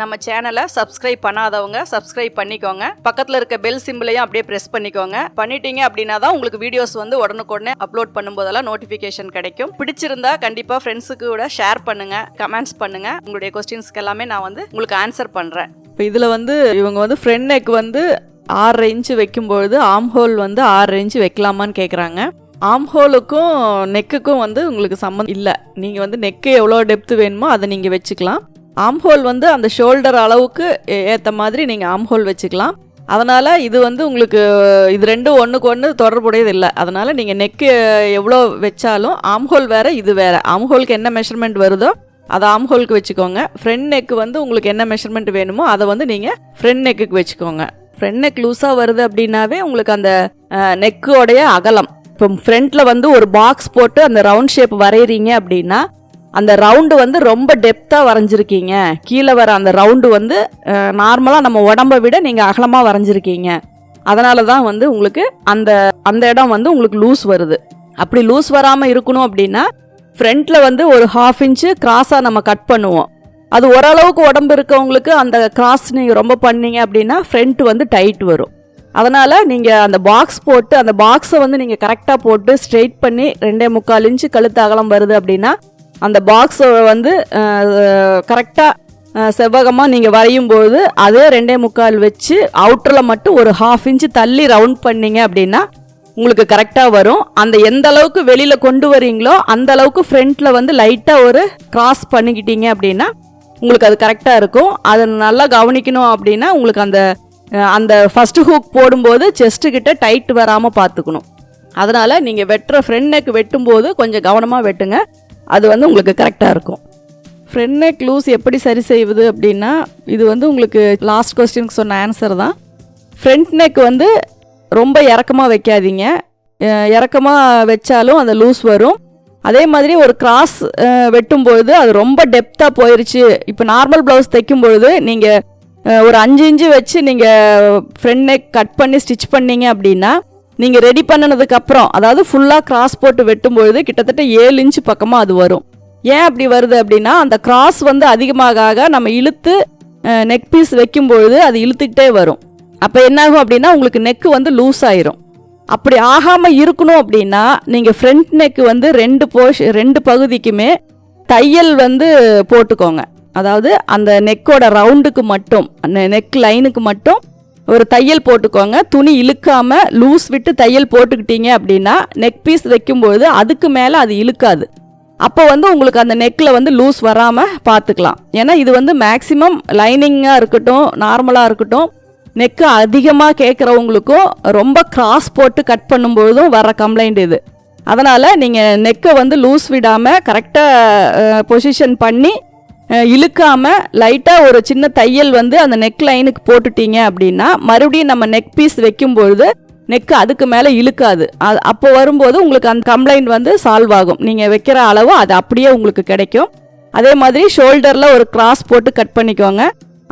நம்ம சேனலை சப்ஸ்கிரைப் பண்ணாதவங்க சப்ஸ்கிரைப் பண்ணிக்கோங்க. பக்கத்தில் இருக்க பெல் சிம்பிளையும் அப்படியே ப்ரெஸ் பண்ணிக்கோங்க. பண்ணிட்டீங்க அப்படின்னா தான் உங்களுக்கு வீடியோஸ் வந்து உடனுக்குடனே அப்லோட் பண்ணும்போதெல்லாம் நோட்டிஃபிகேஷன் கிடைக்கும். பிடிச்சிருந்தா கண்டிப்பாக ஃப்ரெண்ட்ஸுக்கு கூட ஷேர் பண்ணுங்க கமெண்ட்ஸ் பண்ணுங்க. உங்களுடைய கொஸ்டின்ஸ்க்கு எல்லாமே நான் வந்து உங்களுக்கு ஆன்சர் பண்ணுறேன் இப்போ இதில் வந்து இவங்க வந்து ஃப்ரெண்ட் நெக் வந்து ஆறரை இன்ச்சு வைக்கும்பொழுது ஆம் ஹோல் வந்து ஆறரை இன்ச்சு வைக்கலாமான்னு கேட்குறாங்க ஆம் ஹோலுக்கும் நெக்குக்கும் வந்து உங்களுக்கு சம்மந்தம் இல்லை. நீங்கள் வந்து நெக்கு எவ்வளோ டெப்த்து வேணுமோ அதை நீங்கள் வச்சுக்கலாம். ஆம்ஹோல் வந்து அந்த ஷோல்டர் அளவுக்கு ஏற்ற மாதிரி நீங்கள் ஆம்ஹோல் வச்சுக்கலாம். அதனால் இது வந்து உங்களுக்கு இது ரெண்டும் ஒன்றுக்கு ஒன்று தொடர்புடையது இல்லை. அதனால் நீங்கள் நெக்கு எவ்வளோ வச்சாலும் ஆம்ஹோல் வேறு இது வேறு. ஆம்ஹோலுக்கு என்ன மெஷர்மெண்ட் வருதோ அதை ஆம்ஹோலுக்கு வச்சுக்கோங்க. ஃப்ரண்ட் நெக்கு வந்து உங்களுக்கு என்ன மெஷர்மெண்ட் வேணுமோ அதை வந்து நீங்கள் ஃப்ரண்ட் நெக்குக்கு வச்சுக்கோங்க. ஃப்ரண்ட் நெக் லூஸாக வருது அப்படின்னாவே உங்களுக்கு அந்த நெக்கோடைய அகலம். இப்போ ஃப்ரண்ட்டில் வந்து ஒரு பாக்ஸ் போட்டு அந்த ரவுண்ட் ஷேப் வரைகிறீங்க அப்படின்னா அந்த ரவுண்டு வந்து ரொம்ப டெப்த்தாக வரைஞ்சிருக்கீங்க. கீழே வர அந்த ரவுண்டு வந்து நார்மலாக நம்ம உடம்பை விட நீங்கள் அகலமாக வரைஞ்சிருக்கீங்க. அதனால தான் வந்து உங்களுக்கு அந்த அந்த இடம் வந்து உங்களுக்கு லூஸ் வருது. அப்படி லூஸ் வராமல் இருக்கணும் அப்படின்னா ஃப்ரண்ட்டில் வந்து ஒரு ஹாஃப் இன்ச்சு கிராஸாக நம்ம கட் பண்ணுவோம். அது ஓரளவுக்கு உடம்பு இருக்கவங்களுக்கு அந்த கிராஸ் நீங்கள் ரொம்ப பண்ணீங்க அப்படின்னா ஃப்ரண்ட் வந்து டைட் வரும். அதனால் நீங்கள் அந்த பாக்ஸ் போட்டு அந்த பாக்ஸை வந்து நீங்கள் கரெக்டாக போட்டு ஸ்ட்ரெயிட் பண்ணி ரெண்டே முக்கால் இன்ச்சு கழுத்து அகலம் வருது அப்படின்னா அந்த பாக்ஸை வந்து கரெக்டாக செவ்வகமாக நீங்கள் வரையும் போது அதே ரெண்டே முக்கால் வச்சு அவுட்டரில் மட்டும் ஒரு ஹாஃப் இன்ச்சு தள்ளி ரவுண்ட் பண்ணீங்க அப்படின்னா உங்களுக்கு கரெக்டாக வரும். அந்த எந்த அளவுக்கு வெளியில் கொண்டு வரீங்களோ அந்த அளவுக்கு ஃப்ரண்ட்டில் வந்து லைட்டாக ஒரு கிராஸ் பண்ணிக்கிட்டீங்க அப்படின்னா உங்களுக்கு அது கரெக்டாக இருக்கும். அதை நல்லா கவனிக்கணும் அப்படின்னா உங்களுக்கு அந்த அந்த ஃபஸ்ட்டு ஹூக் போடும்போது செஸ்ட்டு கிட்ட டைட் வராமல் பார்த்துக்கணும். அதனால் நீங்கள் வெட்டுற ஃப்ரெண்ட் நெக் வெட்டும்போது கொஞ்சம் கவனமாக வெட்டுங்க. அது வந்து உங்களுக்கு கரெக்டாக இருக்கும். ஃப்ரெண்ட் நெக் லூஸ் எப்படி சரி செய்வது அப்படின்னா இது வந்து உங்களுக்கு லாஸ்ட் கொஸ்டினுக்கு சொன்ன ஆன்சர் தான். ஃப்ரண்ட் நெக் வந்து ரொம்ப இறக்கமாக வைக்காதீங்க. இறக்கமாக வச்சாலும் அந்த லூஸ் வரும். அதே மாதிரி ஒரு கிராஸ் வெட்டும்பொழுது அது ரொம்ப டெப்த்தாக போயிடுச்சு இப்போ நார்மல் ப்ளவுஸ் தைக்கும் பொழுது நீங்கள் ஒரு அஞ்சு இன்ச்சு வச்சு நீங்கள் ஃப்ரண்ட் நெக் கட் பண்ணி ஸ்டிச் பண்ணீங்க அப்படின்னா நீங்கள் ரெடி பண்ணினதுக்கு அப்புறம் அதாவது ஃபுல்லாக கிராஸ் போட்டு வெட்டும்பொழுது கிட்டத்தட்ட ஏழு இன்ச்சு பக்கமாக அது வரும். ஏன் அப்படி வருது அப்படின்னா அந்த கிராஸ் வந்து அதிகமாக ஆக நம்ம இழுத்து நெக் பீஸ் வைக்கும்பொழுது அது இழுத்துக்கிட்டே வரும். அப்போ என்னாகும் அப்படின்னா உங்களுக்கு நெக்கு வந்து லூஸ் ஆயிரும். அப்படி ஆகாமல் இருக்கணும் அப்படின்னா நீங்கள் ஃப்ரண்ட் நெக்கு வந்து ரெண்டு போஷ் ரெண்டு பகுதிக்குமே தையல் வந்து போட்டுக்கோங்க. அதாவது அந்த நெக்கோட ரவுண்டுக்கு மட்டும் நெக் லைனுக்கு மட்டும் ஒரு தையல் போட்டுக்கோங்க. துணி இழுக்காமல் லூஸ் விட்டு தையல் போட்டுக்கிட்டீங்க அப்படின்னா நெக் பீஸ் வைக்கும்பொழுது அதுக்கு மேலே அது இழுக்காது. அப்போ வந்து உங்களுக்கு அந்த நெக்கில் வந்து லூஸ் வராமல் பார்த்துக்கலாம் ஏன்னா இது வந்து மேக்ஸிமம் லைனிங்காக இருக்கட்டும் நார்மலாக இருக்கட்டும் நெக்கு அதிகமாக கேட்குறவங்களுக்கும் ரொம்ப கிராஸ் போட்டு கட் பண்ணும்பொழுதும் வர கம்ப்ளைண்ட் இது. அதனால் நீங்கள் நெக்கை வந்து லூஸ் விடாமல் கரெக்டாக பொசிஷன் பண்ணி இழுக்காமல் லைட்டாக ஒரு சின்ன தையல் வந்து அந்த நெக் லைனுக்கு போட்டுட்டீங்க அப்படின்னா மறுபடியும் நம்ம நெக் பீஸ் வைக்கும்பொழுது நெக்கு அதுக்கு மேலே இழுக்காது. அது அப்போ வரும்போது உங்களுக்கு அந்த கம்ப்ளைண்ட் வந்து சால்வ் ஆகும். நீங்கள் வைக்கிற அளவு அது அப்படியே உங்களுக்கு கிடைக்கும். அதே மாதிரி ஷோல்டரில் ஒரு கிராஸ் போட்டு கட் பண்ணிக்கோங்க.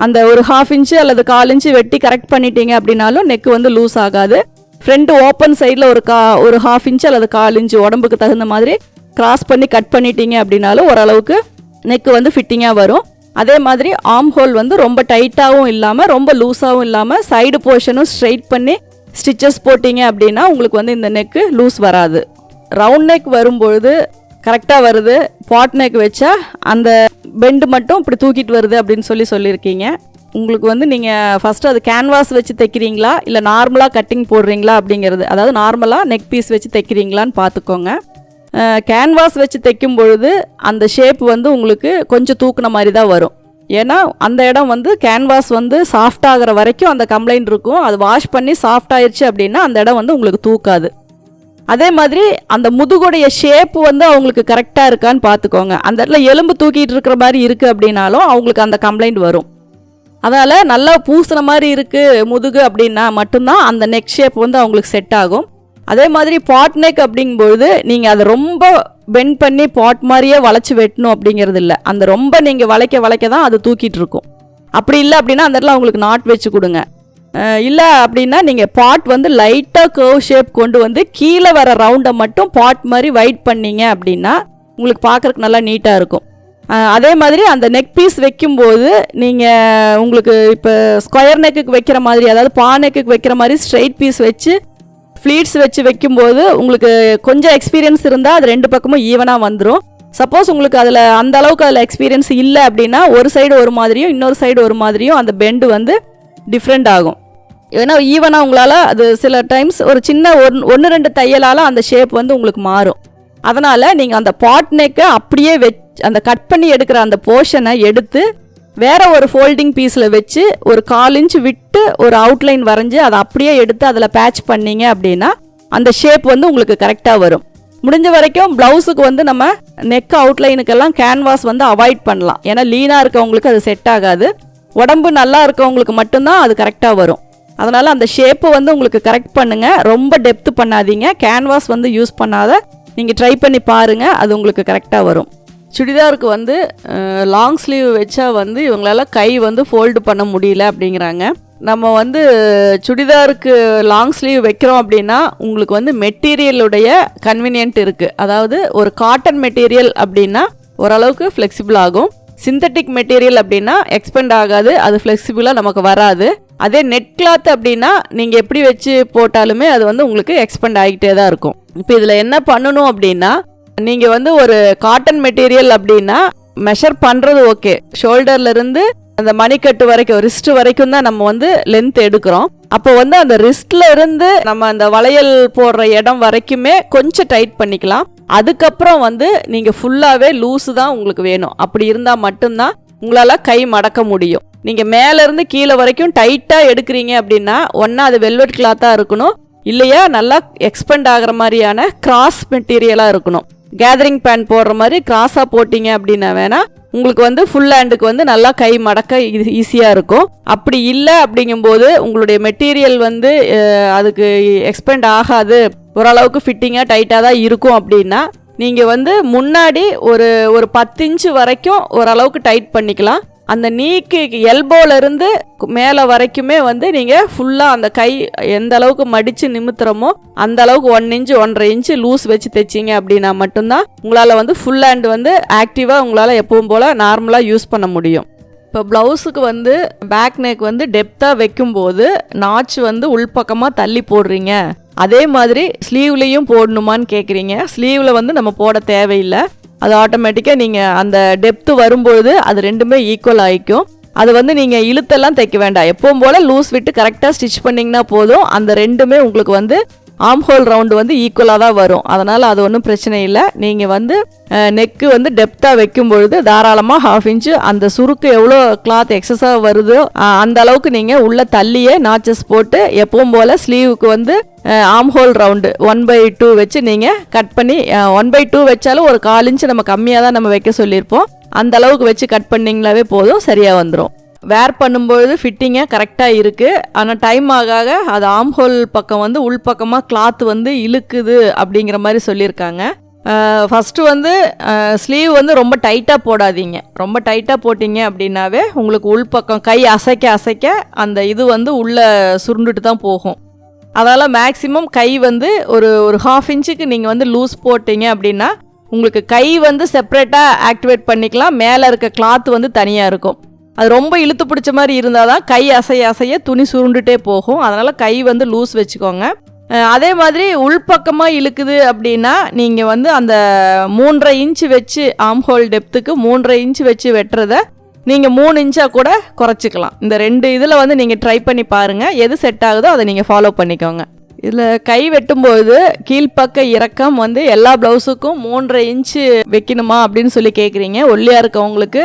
அந்த ஒரு ஹாஃப் இன்ச்சு அல்லது கால் இன்ச்சு வெட்டி கரெக்ட் பண்ணிட்டீங்க அப்படின்னாலும் நெக்கு வந்து லூஸ் ஆகாது. ஃப்ரண்ட் ஓப்பன் சைடில் ஒரு கா ஒரு ஹாஃப் இன்ச்சு அல்லது கால் இன்ச்சு உடம்புக்கு தகுந்த மாதிரி கிராஸ் பண்ணி கட் பண்ணிட்டீங்க அப்படின்னாலும் ஓரளவுக்கு நெக்கு வந்து ஃபிட்டிங்காக வரும். அதே மாதிரி ஆம் ஹோல் வந்து ரொம்ப டைட்டாகவும் இல்லாமல் ரொம்ப லூஸாகவும் இல்லாமல் சைடு போர்ஷனும் ஸ்ட்ரைட் பண்ணி ஸ்டிச்சஸ் போட்டிங்க அப்படின்னா உங்களுக்கு வந்து இந்த நெக்கு லூஸ் வராது. ரவுண்ட் நெக் வரும்பொழுது கரெக்டாக வருது. பாட் நெக் வச்சா அந்த பெண்டு மட்டும் இப்படி தூக்கிட்டு வருது அப்படின்னு சொல்லி சொல்லியிருக்கீங்க. உங்களுக்கு வந்து நீங்கள் ஃபஸ்ட்டு அது கேன்வாஸ் வச்சு தைக்கிறீங்களா? இல்லை நார்மலாக கட்டிங் போடுறீங்களா அப்படிங்கிறது? அதாவது நார்மலாக நெக் பீஸ் வச்சு தைக்கிறீங்களான்னு பார்த்துக்கோங்க. கேன்வாஸ் வச்சு தைக்கும் பொழுது அந்த ஷேப் வந்து உங்களுக்கு கொஞ்சம் தூக்குன மாதிரி தான் வரும். ஏன்னா அந்த இடம் வந்து கேன்வாஸ் வந்து சாஃப்ட் ஆகிற வரைக்கும் அந்த கம்ப்ளைண்ட் இருக்கும். அது வாஷ் பண்ணி சாஃப்ட் ஆயிடுச்சு அப்படின்னா அந்த இடம் வந்து உங்களுக்கு தூக்காது. அதே மாதிரி அந்த முதுகுடைய ஷேப் வந்து அவங்களுக்கு கரெக்டாக இருக்கான்னு பார்த்துக்கோங்க. அந்த இடத்துல எலும்பு தூக்கிட்டு இருக்கிற மாதிரி இருக்குது அப்படின்னாலும் அவங்களுக்கு அந்த கம்ப்ளைண்ட் வரும். அதனால் நல்லா பூசின மாதிரி இருக்குது முதுகு அப்படின்னா மட்டும்தான் அந்த நெக் ஷேப் வந்து அவங்களுக்கு செட் ஆகும். அதே மாதிரி பாட் நெக் அப்படிங்கும்பொழுது நீங்கள் அதை ரொம்ப பெண்ட் பண்ணி பாட் மாதிரியே வளைச்சி வெட்டணும் அப்படிங்கிறது இல்லை. அந்த ரொம்ப நீங்கள் வளைக்க வளைக்க தான் அது தூக்கிட்டு இருக்கும். அப்படி இல்லை அப்படின்னா அந்த இடத்துல அவங்களுக்கு நாட் வச்சு கொடுங்க. இல்லை அப்படின்னா நீங்கள் பாட் வந்து லைட்டாக கர்வ் ஷேப் கொண்டு வந்து கீழே வர ரவுண்டை மட்டும் பாட் மாதிரி வைட் பண்ணீங்க அப்படின்னா உங்களுக்கு பார்க்குறக்கு நல்லா நீட்டாக இருக்கும். அதே மாதிரி அந்த நெக் பீஸ் வைக்கும்போது நீங்கள் உங்களுக்கு இப்போ ஸ்கொயர் நெக்குக்கு வைக்கிற மாதிரி அதாவது பா நெக்குக்கு வைக்கிற மாதிரி ஸ்ட்ரைட் பீஸ் வச்சு ஃப்ளீட்ஸ் வச்சு வைக்கும்போது உங்களுக்கு கொஞ்சம் எக்ஸ்பீரியன்ஸ் இருந்தால் அது ரெண்டு பக்கமும் ஈவனாக வந்துடும் சப்போஸ் உங்களுக்கு அதில் அந்த அளவுக்கு அதில் எக்ஸ்பீரியன்ஸ் இல்லை அப்படின்னா ஒரு சைடு ஒரு மாதிரியும் இன்னொரு சைடு ஒரு மாதிரியும் அந்த பெண்டு வந்து டிஃப்ரெண்ட் ஆகும். ஏன்னா ஈவனாக உங்களால் அது சில டைம்ஸ் ஒரு சின்ன ஒன் ஒன்று ரெண்டு தையலால் அந்த ஷேப் வந்து உங்களுக்கு மாறும். அதனால் நீங்கள் அந்த பாட் நெக்கை அப்படியே வெச் அந்த கட் பண்ணி எடுக்கிற அந்த போர்ஷனை எடுத்து வேற ஒரு ஃபோல்டிங் பீஸில் வச்சு ஒரு கால் இன்ச் விட்டு ஒரு அவுட்லைன் வரைஞ்சி அதை அப்படியே எடுத்து அதில் பேட்ச் பண்ணீங்க அப்படின்னா அந்த ஷேப் வந்து உங்களுக்கு கரெக்டாக வரும். முடிஞ்ச வரைக்கும் ப்ளவுஸுக்கு வந்து நம்ம நெக் அவுட்லைனுக்கெல்லாம் கேன்வாஸ் வந்து அவாய்ட் பண்ணலாம். ஏன்னா லீனாக இருக்கவங்களுக்கு அது செட் ஆகாது. உடம்பு நல்லா இருக்கவங்களுக்கு மட்டும்தான் அது கரெக்டாக வரும். அதனால் அந்த ஷேப்பை வந்து உங்களுக்கு கரெக்ட் பண்ணுங்கள் ரொம்ப டெப்த்து பண்ணாதீங்க. கேன்வாஸ் வந்து யூஸ் பண்ணாத. நீங்கள் ட்ரை பண்ணி பாருங்கள் அது உங்களுக்கு கரெக்டாக வரும். சுடிதாருக்கு வந்து லாங் ஸ்லீவ் வச்சா வந்து இவங்களால கை வந்து ஃபோல்டு பண்ண முடியல அப்படிங்கிறாங்க. நம்ம வந்து சுடிதாருக்கு லாங் ஸ்லீவ் வைக்கிறோம் அப்படின்னா உங்களுக்கு வந்து மெட்டீரியலுடைய கன்வீனியன்ட் இருக்குது அதாவது ஒரு காட்டன் மெட்டீரியல் அப்படின்னா ஓரளவுக்கு ஃப்ளெக்சிபிள் ஆகும். சிந்தட்டிக் மெட்டீரியல் அப்படின்னா எக்ஸ்பெண்ட் ஆகாது அது ஃப்ளெக்சிபிளாக நமக்கு வராது. அதே நெட் கிளாத் அப்படின்னா நீங்கள் எப்படி வச்சு போட்டாலுமே அது வந்து உங்களுக்கு எக்ஸ்பெண்ட் ஆகிட்டே தான் இருக்கும். இப்போ இதில் என்ன பண்ணணும் அப்படின்னா நீங்கள் வந்து ஒரு காட்டன் மெட்டீரியல் அப்படின்னா மெஷர் பண்ணுறது ஓகே ஷோல்டர்லேருந்து அந்த மணிக்கட்டு வரைக்கும் ரிஸ்ட் வரைக்கும் தான் நம்ம வந்து லென்த் எடுக்கிறோம். அப்போ வந்து அந்த ரிஸ்ட்ல இருந்து நம்ம அந்த வளையல் போடுற இடம் வரைக்குமே கொஞ்சம் டைட் பண்ணிக்கலாம். அதுக்கப்புறம் வந்து நீங்கள் ஃபுல்லாகவே லூஸு தான் உங்களுக்கு வேணும். அப்படி இருந்தால் மட்டும்தான் உங்களால் கை மடக்க முடியும். நீங்கள் மேலேருந்து கீழே வரைக்கும் டைட்டாக எடுக்கிறீங்க அப்படின்னா ஒன்றா அது வெல்வெட் கிளாத்தாக இருக்கணும். இல்லையா நல்லா எக்ஸ்பெண்ட் ஆகிற மாதிரியான கிராஸ் மெட்டீரியலாக இருக்கணும். கேதரிங் பேண்ட் போடுற மாதிரி கிராஸாக போட்டிங்க அப்படின்னா வேணால் உங்களுக்கு வந்து ஃபுல் ஹேண்டுக்கு வந்து நல்லா கை மடக்க ஈஸியாக இருக்கும். அப்படி இல்லை அப்படிங்கும்போது உங்களுடைய மெட்டீரியல் வந்து அதுக்கு எக்ஸ்பெண்ட் ஆகாது. ஓரளவுக்கு ஃபிட்டிங்காக டைட்டாக தான் இருக்கும் அப்படின்னா நீங்கள் வந்து முன்னாடி ஒரு ஒரு பத்து இன்ச்சு வரைக்கும் ஓரளவுக்கு டைட் பண்ணிக்கலாம். அந்த நீக்கு எல்போலேருந்து மேலே வரைக்குமே வந்து நீங்கள் ஃபுல்லாக அந்த கை எந்த அளவுக்கு மடித்து நிமித்துறமோ அந்த அளவுக்கு ஒன் இன்ச்சு ஒன்றரை இன்ச்சு லூஸ் வச்சு தைச்சிங்க அப்படின்னா மட்டும்தான் உங்களால் வந்து ஃபுல் ஹேண்ட் வந்து ஆக்டிவாக உங்களால் எப்பவும் போல் நார்மலாக யூஸ் பண்ண முடியும். இப்போ ப்ளவுஸுக்கு வந்து பேக் நெக் வந்து டெப்த்தாக வைக்கும்போது நாச் வந்து உள்பக்கமாக தள்ளி போடுறீங்க. அதே மாதிரி ஸ்லீவ்லேயும் போடணுமான்னு கேட்குறீங்க ஸ்லீவில் வந்து நம்ம போட தேவையில்லை. அது ஆட்டோமேட்டிக்காக நீங்கள் அந்த டெப்த்து வரும்பொழுது அது ரெண்டுமே ஈக்குவல் ஆகிக்கும் அது வந்து நீங்கள் இழுத்தெல்லாம் தைக்க வேண்டாம். எப்பவும் போல் லூஸ் விட்டு கரெக்டாக ஸ்டிச் பண்ணிங்கன்னா போதும். அந்த ரெண்டுமே உங்களுக்கு வந்து ஆம் ஹோல் ரவுண்டு வந்து ஈக்குவலாக தான் வரும். அதனால் அது ஒன்றும் பிரச்சனை இல்லை. நீங்கள் வந்து நெக்கு வந்து டெப்த்தாக வைக்கும் பொழுது தாராளமாக ஹாஃப் இன்ச்சு அந்த சுருக்கு எவ்வளோ கிளாத் எக்ஸஸாக வருதோ அந்த அளவுக்கு நீங்கள் உள்ளே தள்ளியே நாச்சஸ் போட்டு எப்பவும் போல் ஸ்லீவுக்கு வந்து arm hole round one by two வச்சு நீங்கள் கட் பண்ணி ஒன் பை டூ வச்சாலும் ஒரு கால் இன்ச்சு நம்ம கம்மியாக தான் நம்ம வைக்க சொல்லியிருப்போம். அந்த அளவுக்கு வச்சு கட் பண்ணிங்களாவே போதும் சரியாக வந்துடும் வேர் பண்ணும்பொழுது ஃபிட்டிங்காக கரெக்டாக இருக்குது ஆனால் டைம் ஆக ஆக அது ஆம்ஹோல் பக்கம் வந்து உள்பக்கமாக கிளாத் வந்து இழுக்குது அப்படிங்கிற மாதிரி சொல்லியிருக்காங்க. ஃபஸ்ட்டு வந்து ஸ்லீவ் வந்து ரொம்ப டைட்டாக போடாதீங்க. ரொம்ப டைட்டாக போட்டிங்க அப்படின்னாவே உங்களுக்கு உள்பக்கம் கை அசைக்க அசைக்க அந்த இது வந்து உள்ளே சுருண்டுட்டு தான் போகும். அதனால் மேக்ஸிமம் கை வந்து ஒரு ஒரு ஹாஃப் இன்ச்சுக்கு நீங்கள் வந்து லூஸ் போட்டிங்க அப்படின்னா உங்களுக்கு கை வந்து செப்பரேட்டாக ஆக்டிவேட் பண்ணிக்கலாம். மேலே இருக்க கிளாத் வந்து தனியாக இருக்கும். அது ரொம்ப இழுத்து பிடிச்ச மாதிரி இருந்தால் தான் கை அசைய அசைய துணி சுருண்டுட்டே போகும். அதனால் கை வந்து லூஸ் வச்சுக்கோங்க. அதே மாதிரி உள்பக்கமாக இழுக்குது அப்படின்னா நீங்கள் வந்து அந்த மூன்றரை இன்ச்சு வச்சு ஆம்ஹோல் டெப்த்துக்கு மூன்றரை இன்ச்சு வச்சு வெட்டுறத நீங்கள் மூணு இன்ச்சாக கூட குறைச்சிக்கலாம். இந்த ரெண்டு இதில் வந்து நீங்கள் ட்ரை பண்ணி பாருங்கள் எது செட் ஆகுதோ அதை நீங்கள் ஃபாலோ பண்ணிக்கோங்க. இதில் கை வெட்டும்போது கீழ்ப்பக்க இறக்கம் வந்து எல்லா ப்ளவுஸுக்கும் மூன்றரை இன்ச்சு வைக்கணுமா அப்படின்னு சொல்லி கேட்குறீங்க ஒல்லியாக இருக்கவங்களுக்கு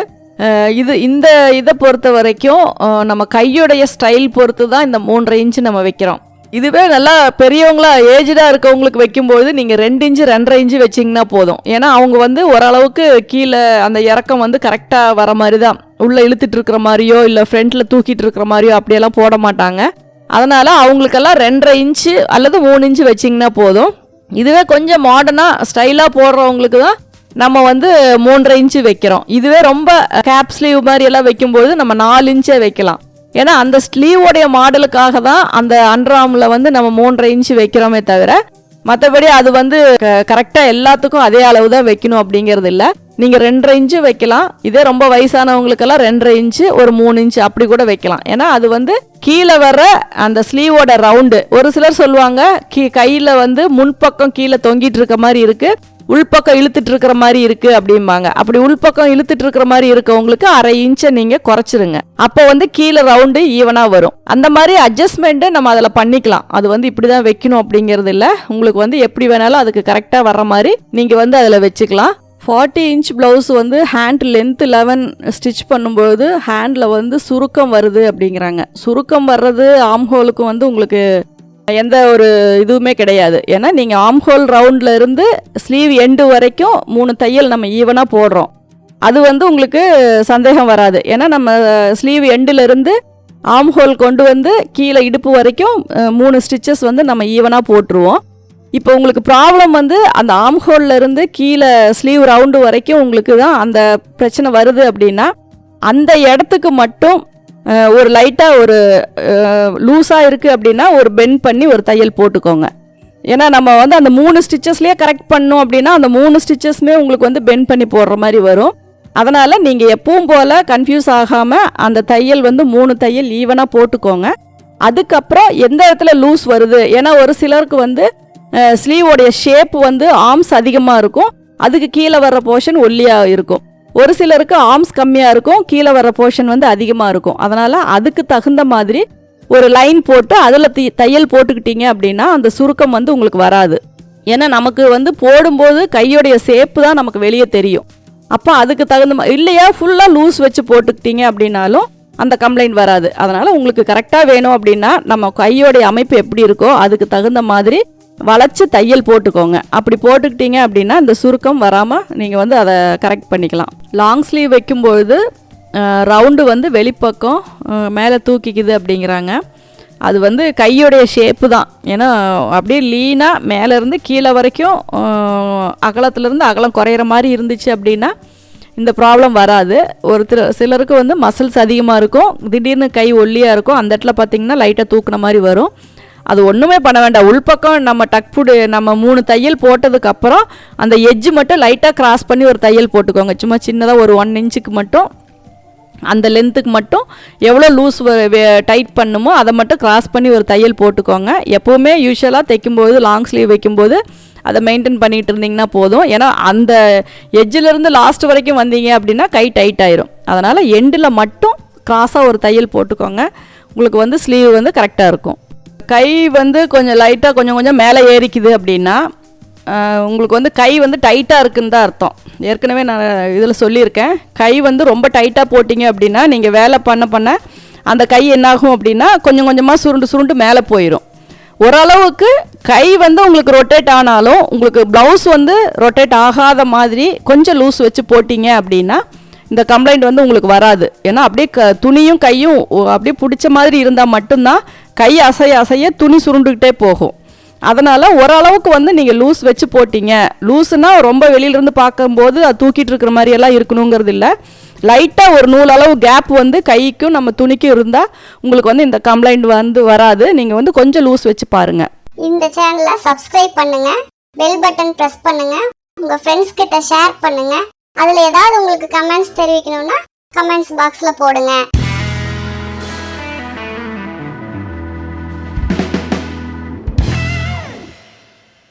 இது இந்த இதை பொறுத்த வரைக்கும் நம்ம கையுடைய ஸ்டைல் பொறுத்து தான் இந்த மூன்றரை இன்ச்சு நம்ம வைக்கிறோம். இதுவே நல்லா பெரியவங்களா ஏஜ்டாக இருக்கவங்களுக்கு வைக்கும்போது நீங்கள் ரெண்டு இன்ச்சு ரெண்டரை இன்ச்சு வச்சிங்கன்னா போதும். ஏன்னா அவங்க வந்து ஓரளவுக்கு கீழே அந்த இறக்கம் வந்து கரெக்டாக வர மாதிரி தான் உள்ளே இழுத்துட்டு இருக்கிற மாதிரியோ இல்லை ஃப்ரண்ட்டில் தூக்கிட்டு இருக்கிற மாதிரியோ அப்படியெல்லாம் போட மாட்டாங்க. அதனால் அவங்களுக்கெல்லாம் ரெண்டரை இன்ச்சு அல்லது மூணு இன்ச்சு வச்சிங்கன்னா போதும். இதுவே கொஞ்சம் மாடர்னாக ஸ்டைலாக போடுறவங்களுக்கு தான் நம்ம வந்து மூன்றரை இன்ச்சு வைக்கிறோம். இதுவே ரொம்ப கேப் ஸ்லீவ் மாதிரி எல்லாம் வைக்கும்போது நம்ம நாலு இன்ச்சே வைக்கலாம். ஏன்னா அந்த ஸ்லீவோடைய மாடலுக்காக தான் அந்த அண்டர்ஆர்மில் வந்து நம்ம மூன்றரை இன்ச்சு வைக்கிறோமே தவிர மற்றபடி அது வந்து கரெக்டாக எல்லாத்துக்கும் அதே அளவு தான் வைக்கணும் அப்படிங்கிறது இல்லை. நீங்கள் ரெண்டரை இன்ச்சு வைக்கலாம். இதே ரொம்ப வயசானவங்களுக்கெல்லாம் ரெண்டரை இன்ச்சு ஒரு மூணு இன்ச்சு அப்படி கூட வைக்கலாம். ஏன்னா அது வந்து கீழே வர அந்த ஸ்லீவோட ரவுண்டு ஒரு சிலர் சொல்லுவாங்க கீ கையில் வந்து முன்பக்கம் கீழே தொங்கிட்டு இருக்க மாதிரி இருக்குது உள்பக்கம் இழுத்துட்டு இருக்கிற மாதிரி இருக்கு அப்படிம்பாங்க. அப்படி உள்பக்கம் இழுத்துட்டு இருக்கிற மாதிரி இருக்கவங்களுக்கு அரை இன்ச்சை நீங்க குறைச்சிருங்க. அப்போ வந்து கீழே ரவுண்டு ஈவனா வரும். அந்த மாதிரி அட்ஜஸ்ட்மெண்ட்டு நம்ம அதில் பண்ணிக்கலாம். அது வந்து இப்படிதான் வைக்கணும் அப்படிங்கிறது இல்லை. உங்களுக்கு வந்து எப்படி வேணாலும் அதுக்கு கரெக்டாக வர்ற மாதிரி நீங்க வந்து அதில் வச்சுக்கலாம். ஃபார்ட்டி இன்ச் ப்ளவுஸ் வந்து ஹேண்ட் லென்த் லெவன் ஸ்டிச் பண்ணும்போது ஹேண்டில் வந்து சுருக்கம் வருது அப்படிங்கிறாங்க. சுருக்கம் வர்றது ஆம்ஹோலுக்கும் வந்து உங்களுக்கு எந்த ஒரு இதுவுமே கிடையாது. ஏன்னா நீங்கள் ஆம்ஹோல் ரவுண்டில் இருந்து ஸ்லீவ் எண்டு வரைக்கும் மூணு தையல் நம்ம ஈவனாக போடுறோம். அது வந்து உங்களுக்கு சந்தேகம் வராது. ஏன்னா நம்ம ஸ்லீவ் எண்டில் இருந்து ஆம்ஹோல் கொண்டு வந்து கீழே இடுப்பு வரைக்கும் மூணு ஸ்டிச்சஸ் வந்து நம்ம ஈவனாக போட்டுருவோம். இப்போ உங்களுக்கு ப்ராப்ளம் வந்து அந்த ஆம்ஹோல்ல இருந்து கீழே ஸ்லீவ் ரவுண்டு வரைக்கும் உங்களுக்கு தான் அந்த பிரச்சனை வருது அப்படின்னா அந்த இடத்துக்கு மட்டும் ஒரு லைட்டாக ஒரு லூஸாக இருக்குது அப்படின்னா ஒரு பெண்ட் பண்ணி ஒரு தையல் போட்டுக்கோங்க. ஏன்னா நம்ம வந்து அந்த மூணு ஸ்டிச்சஸ்லேயே கரெக்ட் பண்ணோம் அப்படின்னா அந்த மூணு ஸ்டிச்சஸ்மே உங்களுக்கு வந்து பெண்ட் பண்ணி போடுற மாதிரி வரும். அதனால் நீங்கள் எப்பவும் போல் கன்ஃபியூஸ் ஆகாமல் அந்த தையல் வந்து மூணு தையல் ஈவனாக போட்டுக்கோங்க. அதுக்கப்புறம் எந்த இடத்துல லூஸ் வருது? ஏன்னா ஒரு சிலருக்கு வந்து ஸ்லீவோடைய ஷேப் வந்து ஆர்ம்ஸ் அதிகமாக இருக்கும். அதுக்கு கீழே வர்ற போர்ஷன் ஒல்லியாக இருக்கும். ஒரு சிலருக்கு ஆர்ம்ஸ் கம்மியாக இருக்கும் கீழே வர போர்ஷன் வந்து அதிகமாக இருக்கும். அதனால் அதுக்கு தகுந்த மாதிரி ஒரு லைன் போட்டு அதில் தி தையல் போட்டுக்கிட்டீங்க அப்படின்னா அந்த சுருக்கம் வந்து உங்களுக்கு வராது. ஏன்னா நமக்கு வந்து போடும்போது கையோடைய சேப்பு தான் நமக்கு வெளியே தெரியும். அப்போ அதுக்கு தகுந்த மாதிரி இல்லையா ஃபுல்லாக லூஸ் வச்சு போட்டுக்கிட்டீங்க அப்படின்னாலும் அந்த கம்ப்ளைண்ட் வராது. அதனால் உங்களுக்கு கரெக்டாக வேணும் அப்படின்னா நம்ம கையோடைய அமைப்பு எப்படி இருக்கோ அதுக்கு தகுந்த மாதிரி வளைச்சி தையல் போட்டுக்கோங்க. அப்படி போட்டுக்கிட்டீங்க அப்படின்னா இந்த சுருக்கம் வராமல் நீங்கள் வந்து அதை கரெக்ட் பண்ணிக்கலாம். லாங் ஸ்லீவ் வைக்கும்பொழுது ரவுண்டு வந்து வெளிப்பக்கம் மேலே தூக்கிக்குது அப்படிங்கிறாங்க. அது வந்து கையோடைய ஷேப்பு தான். ஏன்னா அப்படியே லீனாக மேலேருந்து கீழே வரைக்கும் அகலத்துலேருந்து அகலம் குறையிற மாதிரி இருந்துச்சு அப்படின்னா இந்த ப்ராப்ளம் வராது. ஒருத்தர் சிலருக்கு வந்து மசில்ஸ் அதிகமாக இருக்கும். திடீர்னு கை ஒல்லியாக இருக்கும். அந்த இடத்துல பார்த்தீங்கன்னா லைட்டாக தூக்குன மாதிரி வரும். அது ஒன்றுமே பண்ண வேண்டாம். உள்பக்கம் நம்ம டக் ஃபுட்டு நம்ம மூணு தையல் போட்டதுக்கப்புறம் அந்த எஜ்ஜு மட்டும் லைட்டாக கிராஸ் பண்ணி ஒரு தையல் போட்டுக்கோங்க. சும்மா சின்னதாக ஒரு ஒன் இன்ச்சுக்கு மட்டும். அந்த லென்த்துக்கு மட்டும் எவ்வளோ லூஸ் டைட் பண்ணுமோ அதை மட்டும் கிராஸ் பண்ணி ஒரு தையல் போட்டுக்கோங்க. எப்போவுமே யூஸ்வலாக தைக்கும்போது லாங் ஸ்லீவ் வைக்கும்போது அதை மெயின்டைன் பண்ணிட்டு இருந்தீங்கன்னா போதும். ஏன்னா அந்த எஜ்ஜிலேருந்து லாஸ்ட் வரைக்கும் வந்தீங்க அப்படின்னா கை டைட் ஆயிரும். அதனால் எண்டில் மட்டும் கிராஸாக ஒரு தையல் போட்டுக்கோங்க. உங்களுக்கு வந்து ஸ்லீவ் வந்து கரெக்டாக இருக்கும். கை வந்து கொஞ்சம் லைட்டாக கொஞ்சம் கொஞ்சம் மேலே ஏறிக்குது அப்படின்னா உங்களுக்கு வந்து கை வந்து டைட்டாக இருக்குன்னு தான் அர்த்தம். ஏற்கனவே நான் இதில் சொல்லியிருக்கேன். கை வந்து ரொம்ப டைட்டாக போட்டிங்க அப்படின்னா நீங்கள் வேலை பண்ண பண்ண அந்த கை என்னாகும் அப்படின்னா கொஞ்சம் கொஞ்சமாக சுருண்டு சுருண்டு மேலே போயிடும் ஓரளவுக்கு கை வந்து உங்களுக்கு ரொட்டேட் ஆனாலும் உங்களுக்கு ப்ளவுஸ் வந்து ரொட்டேட் ஆகாத மாதிரி கொஞ்சம் லூஸ் வச்சு போட்டிங்க அப்படின்னா இந்த கம்ப்ளைண்ட் வந்து உங்களுக்கு வராது. ஏன்னா அப்படியே க துணியும் கையும் அப்படியே பிடிச்ச மாதிரி இருந்தால் மட்டும்தான் கை அசைய அசைய துணி சுருண்டுக்கிட்டே போகும். அதனால் ஓரளவுக்கு வந்து நீங்கள் லூஸ் வச்சு போட்டிங்க. லூஸுனால் ரொம்ப வெளியிலேருந்து பார்க்கும்போது அது தூக்கிட்டு இருக்கிற மாதிரியெல்லாம் இருக்கணுங்கிறது இல்லை. லைட்டாக ஒரு நூல் அளவு கேப் வந்து கைக்கும் நம்ம துணிக்கும் இருந்தால் உங்களுக்கு வந்து இந்த கம்ப்ளைண்ட் வந்து வராது. நீங்கள் வந்து கொஞ்சம் லூஸ் வச்சு பாருங்கள் இந்த சேனலை சப்ஸ்கிரைப் பண்ணுங்கள் பெல் பட்டன் ப்ரெஸ் பண்ணுங்கள் உங்கள் ஃப்ரெண்ட்ஸ் கிட்ட ஷேர் பண்ணுங்கள் அதுல ஏதாவது உங்களுக்கு கமெண்ட்ஸ் தெரிவிக்கணும்னா கமெண்ட்ஸ் பாக்ஸ்ல போடுங்க.